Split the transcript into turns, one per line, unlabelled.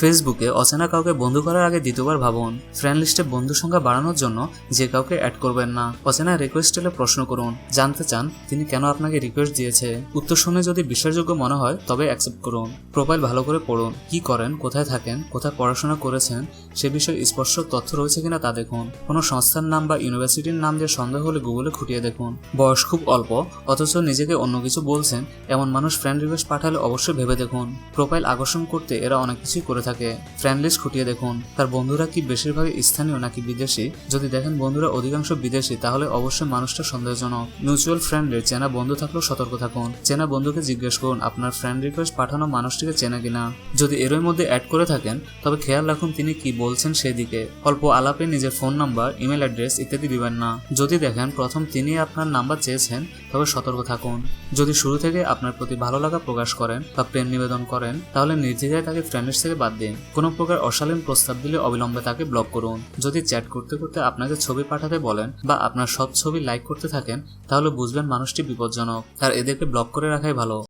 ফেসবুকে অচেনা কাউকে বন্ধু করার আগে দ্বিতীয়বার ভাবুন ফ্রেন্ড লিস্টে বন্ধু সংখ্যা বাড়ানোর জন্য যে কাউকে অ্যাড করবেন না। অচেনা রিকোয়েস্ট এলে প্রশ্ন করুন, জানতে চান তিনি কেন আপনাকে রিকোয়েস্ট দিয়েছে? উত্তর শুনে যদি বিশ্বাসযোগ্য মনে হয়, তবে অ্যাকসেপ্ট করুন। প্রোফাইল ভালো করে পড়ুন, কি করেন, কোথায় থাকেন, কোথায় পড়াশোনা করেছেন, সে বিষয়ে স্পষ্ট তথ্য রয়েছে কিনা তা দেখুন। কোনো সংস্থার নাম বা ইউনিভার্সিটির নাম দিয়ে সন্দেহ হলে গুগলে খুঁটিয়ে দেখুন। বয়স খুব অল্প, অথচ নিজেকে অন্য কিছু বলছেন, এমন মানুষ ফ্রেন্ড রিকোয়েস্ট পাঠালে অবশ্যই ভেবে দেখুন। প্রোফাইল আকর্ষণ করতে এরা অনেক কিছুই করে থাকে। ফ্রেন্ড লিস্ট খুঁটিয়ে দেখুন। তার বন্ধুরা কি বেশিরভাগ স্থানীয় নাকি বিদেশি? যদি দেখেন বন্ধুরা অধিকাংশ বিদেশি, তাহলে অবশ্যই মানুষটা সন্দেহজনক। মিউচুয়াল ফ্রেন্ডের চেনা বন্ধু থাকলেও সতর্ক থাকুন। চেনা বন্ধুকে জিজ্ঞেস করুন, আপনার ফ্রেন্ড রিকোয়েস্ট পাঠানো মানুষটিকে চেনা কিনা? যদি এরই মধ্যে অ্যাড করে থাকেন, তবে খেয়াল রাখুন তিনি কি বলছেন সেদিকে। অল্প আলাপে নিজের ফোন নাম্বার ইমেল অ্যাড্রেস ইত্যাদি দিবেন না। যদি দেখেন প্রথম তিনি আপনার নাম্বার চেয়েছেন, তবে সতর্ক থাকুন। যদি শুরু থেকে আপনার প্রতি ভালো লাগা প্রকাশ করেন বা প্রেম নিবেদন করেন, তাহলে নির্দ্বিধায় তাকে ফ্রেন্ড থেকে থেকে দিন কোনো প্রকার অশালীন প্রস্তাব দিলে অবিলম্বে তাকে ব্লক করুন। যদি চ্যাট করতে করতে আপনাকে ছবি পাঠাতে বলেন বা আপনার সব ছবি লাইক করতে থাকেন, তাহলে বুঝবেন মানুষটি বিপজ্জনক। আর এদেরকে ব্লক করে রাখাই ভালো।